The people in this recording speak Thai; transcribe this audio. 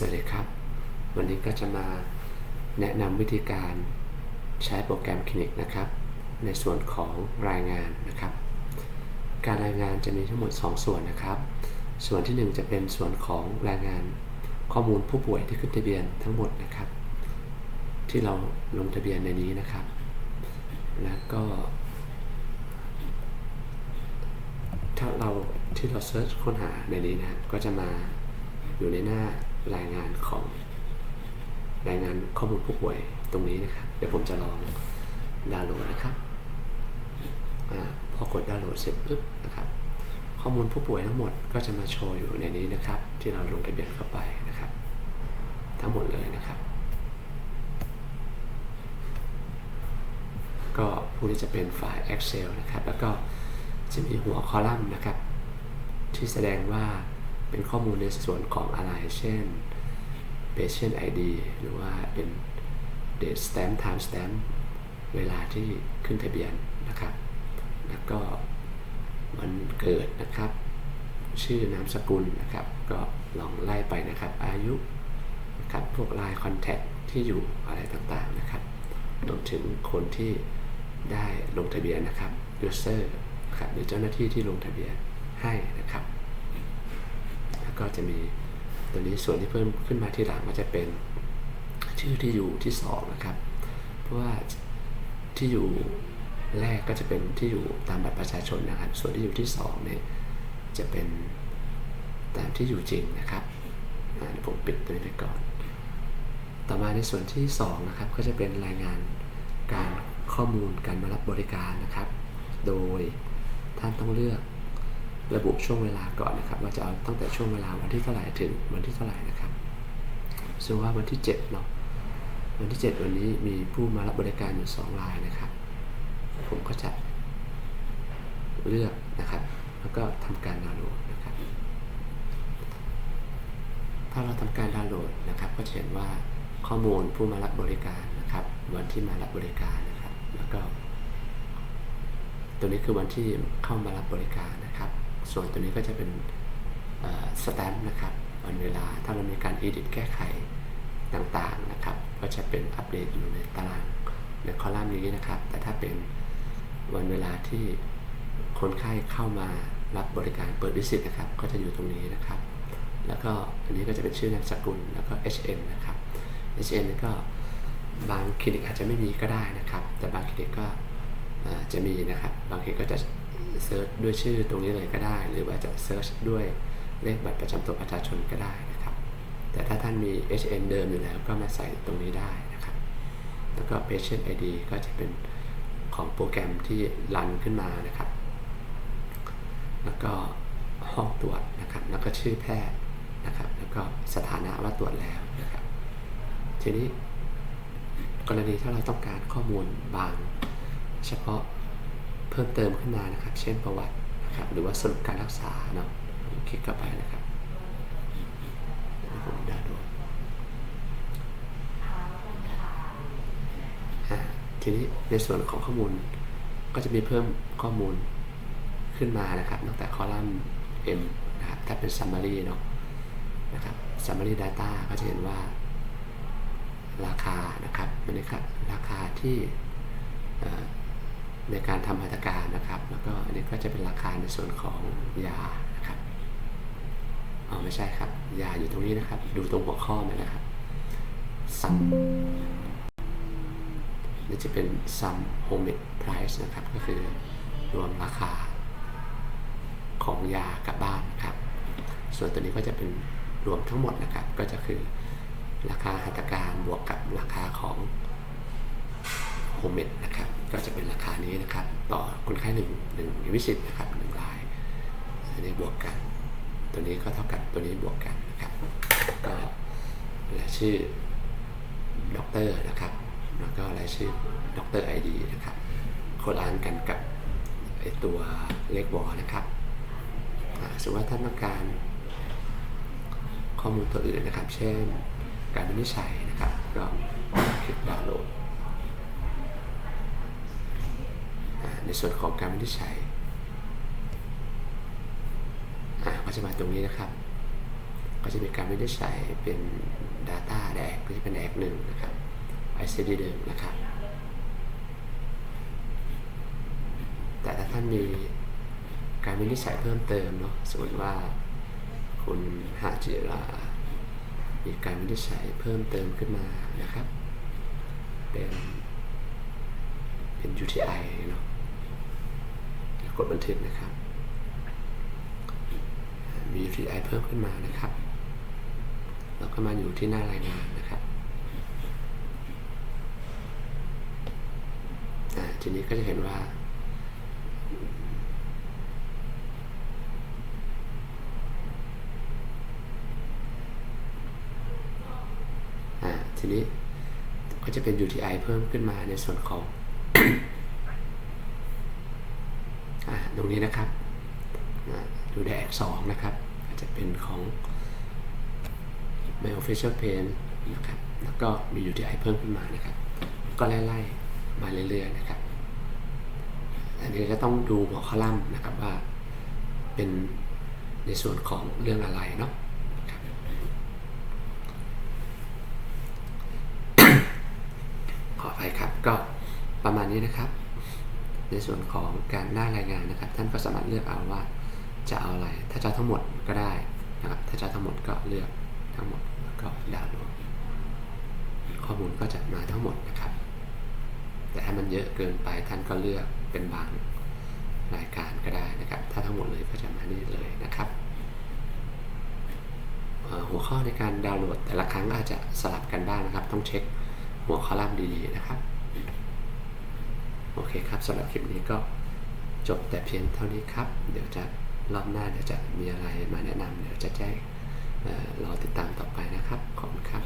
สวัสดีครับ วันนี้ก็จะมาแนะนำวิธีการใช้โปรแกรม Kinect นะครับ ในส่วนของรายงานนะครับ การรายงานจะมีทั้งหมด 2 ส่วนนะครับ ส่วนที่ 1 จะเป็นส่วนของรายงานข้อมูลผู้ป่วยที่ขึ้นทะเบียนทั้งหมดนะครับ ที่เราลงทะเบียนในนี้นะครับ แล้วก็ ถ้าเราที่เราเซิร์ชค้นหาในนี้นะก็จะมาอยู่ในหน้า รายงานของรายงานข้อมูลผู้ป่วยตรงนี้นะครับ เดี๋ยวผมจะลองดาวน์โหลดนะครับอพอกดดาวน์โหลดเสร็จปุ๊บนะครับ ข้อมูลผู้ป่วยทั้งหมดก็จะมาโชว์อยู่ในนี้นะครับ ที่เราลงทะเบียนเข้าไปนะครับ ทั้งหมดเลยนะครับ ก็พวกนี้จะเป็นไฟล์ Excel นะครับ แล้วก็จะมีหัวคอลัมน์นะครับ ที่แสดงว่า เป็นข้อมูลในส่วนของอะไร เช่น patient ID หรือว่าเป็น date stamp time stamp เวลาที่ขึ้นทะเบียนนะครับ แล้วก็วันเกิดนะครับ ชื่อนามสกุลนะครับ ก็ลองไล่ไปนะครับ อายุนะครับ พวก line contact ที่อยู่อะไรต่างๆนะครับรวมถึงคนที่ได้ลงทะเบียนนะครับ user นะครับหรือเจ้าหน้าที่ที่ลงทะเบียนให้นะครับ ก็จะมีตัวนี้ส่วนที่เพิ่มขึ้นมาที่หลังก็จะเป็นชื่อที่อยู่ที่สองนะครับ เพราะว่าที่อยู่แรกก็จะเป็นที่อยู่ตามบัตรประชาชนนะครับ ส่วนที่อยู่ที่สองเนี่ยจะเป็นตามที่อยู่จริงนะครับเดี๋ยวผมปิดตัวนี้ไปก่อน ต่อมาในส่วนที่2นะครับก็จะเป็นรายงานการข้อมูลการมารับบริการนะครับ โดยท่านต้องเลือก ระบุช่วงเวลาก่อนนะครับว่าจะเอาตั้งแต่ช่วงเวลาวันที่เท่าไหร่ถึงวันที่เท่าไหร่นะครับซึ่งว่าวันที่7เนาะวันที่ 7 วันนี้มีผู้มารับบริการอยู่2รายนะครับ ผมก็จะเลือกนะครับ แล้วก็ทำการดาวน์โหลดนะครับ ถ้าเราทำการดาวน์โหลดนะครับ ก็จะเห็นว่าข้อมูลผู้มารับบริการนะครับ วันที่มารับบริการนะครับ แล้วก็ ตัวนี้คือวันที่เข้ามารับบริการนะครับ ส่วนตัวนี้ก็จะเป็นสแตมป์นะครับวันเวลาถ้าเรามีการ edit แก้ไขต่างๆนะครับ ก็จะเป็นอัปเดตอยู่ในตารางในคอลัมน์นี้นะครับ แต่ถ้าเป็นวันเวลาที่คนไข้เข้ามารับบริการเปิดวิสิตนะครับ ก็จะอยู่ตรงนี้นะครับ แล้วก็อันนี้ก็จะเป็นชื่อนามสกุลแล้วก็ HN นะครับ HN ก็บางคลินิกอาจจะไม่มีก็ได้นะครับ แต่บางคลินิกก็จะมีนะครับ บางคลินิกก็จะ เซิร์ชด้วยชื่อตรงนี้เลยก็ได้ หรือว่าจะเซิร์ชด้วยเลขบัตรประจำตัวประชาชนก็ได้นะครับ แต่ถ้าท่านมี HN เดิมอยู่แล้วก็มาใส่ตรงนี้ได้นะครับ แล้วก็ patient ID ก็จะเป็นของโปรแกรมที่รันขึ้นมานะครับ แล้วก็ห้องตรวจนะครับ แล้วก็ชื่อแพทย์นะครับ แล้วก็สถานะว่าตรวจแล้วนะครับ ทีนี้กรณีถ้าเราต้องการข้อมูลบางเฉพาะ เพิ่มเติมขึ้นมานะครับ เช่นประวัตินะครับหรือว่าสรุปการรักษาเนาะคลิกเข้าไปนะครับผมดาน์โหลดอ่าทีนี้ในส่วนของข้อมูลก็จะมีเพิ่มข้อมูลขึ้นมานะครับตั้งแต่คอลัมน์ M นะครับถ้าเป็น summary เนาะนะครับ summary data ก็จะเห็นว่าราคานะครับอันนี้ครับราคาที่ ในการทำมาตรการนะครับ แล้วก็อันนี้ก็จะเป็นราคาในส่วนของยานะครับอ๋อไม่ใช่ครับ ยาอยู่ตรงนี้นะครับ ดูตรงหัวข้อมันนะครับ sum นี่จะเป็น sum home price นะครับ ก็คือรวมราคาของยากับบ้านครับ ส่วนตัวนี้ก็จะเป็นรวมทั้งหมดนะครับ ก็จะคือราคาหัตถการบวกกับราคาของ โฮมเมดนะครับก็จะเป็นราคานี้นะครับ ต่อคนไข้หนึ่งหนึ่งวิสิตนะครับหนึ่งรายอันนี้บวกกัน ตัวนี้ก็เท่ากับตัวนี้บวกกันนะครับก็รายชื่อด็อกเตอร์นะครับ แล้วก็รายชื่อด็อกเตอร์ไอดีนะครับโคดอ่านกันกับไอตัวเลขวอนะครับอ่าสมมติว่าท่านต้องการข้อมูลตัวอื่นนะครับ เช่นการวินิจฉัยนะครับ ก็คลิกดาวน์โหลดอ่า ในส่วนของการวินิจฉัยอ่าก็จะมาตรงนี้นะครับ ก็จะมีการวินิจฉัยเป็น Data แดกก็จะเป็นแดกหนึ่งนะครับ ICD หนึ่งนะครับ แต่ถ้าท่านมีการวินิจฉัยเพิ่มเติมเนาะสมมติว่าคุณหาจิรามีการวินิจฉัยเพิ่มเติมขึ้นมานะครับ เป็นเป็น UTI เนาะ กดบันทึกนะครับ มี UTI เพิ่มขึ้นมานะครับ แล้วก็มาอยู่ที่หน้ารายงานนะครับอ่าทีนี้ก็จะเห็นว่าอ่าทีนี้ก็จะเป็น UTI เพิ่มขึ้นมาในส่วนของ อ่า ตรงนี้นะครับดูได้แอกสองนะครับ อาจจะเป็นของ My Official Pain นะครับ แล้วก็มี UTI เพิ่มขึ้นมานะครับ ก็ไล่ๆมาเรื่อยๆนะครับ อันนี้จะต้องดูหัวข้อลัมน์นะครับว่าเป็นในส่วนของเรื่องอะไรเนาะขออภัยครับก็ประมาณนี้นะครับ ในส่วนของการหน้ารายงานนะครับ ท่านก็สามารถเลือกเอาว่าจะเอาอะไร ถ้าจะทั้งหมดก็ได้นะครับ ถ้าจะทั้งหมดก็เลือกทั้งหมดแล้วก็ดาวน์โหลดข้อมูลก็จะมาทั้งหมดนะครับ แต่ถ้ามันเยอะเกินไปท่านก็เลือกเป็นบางรายการก็ได้นะครับ ถ้าทั้งหมดเลยก็จะมานี่เลยนะครับหัวข้อในการดาวน์โหลดแต่ละครั้งอาจจะสลับกันบ้างนะครับ ต้องเช็คหัวคอลัมน์ดีๆนะครับ โอเคครับสำหรับคลิปนี้ก็จบแต่เพียงเท่านี้ครับ เดี๋ยวจะรอบหน้าเดี๋ยวจะมีอะไรมาแนะนำเดี๋ยวจะแจ้งรอติดตามต่อไปนะครับ ขอบคุณครับ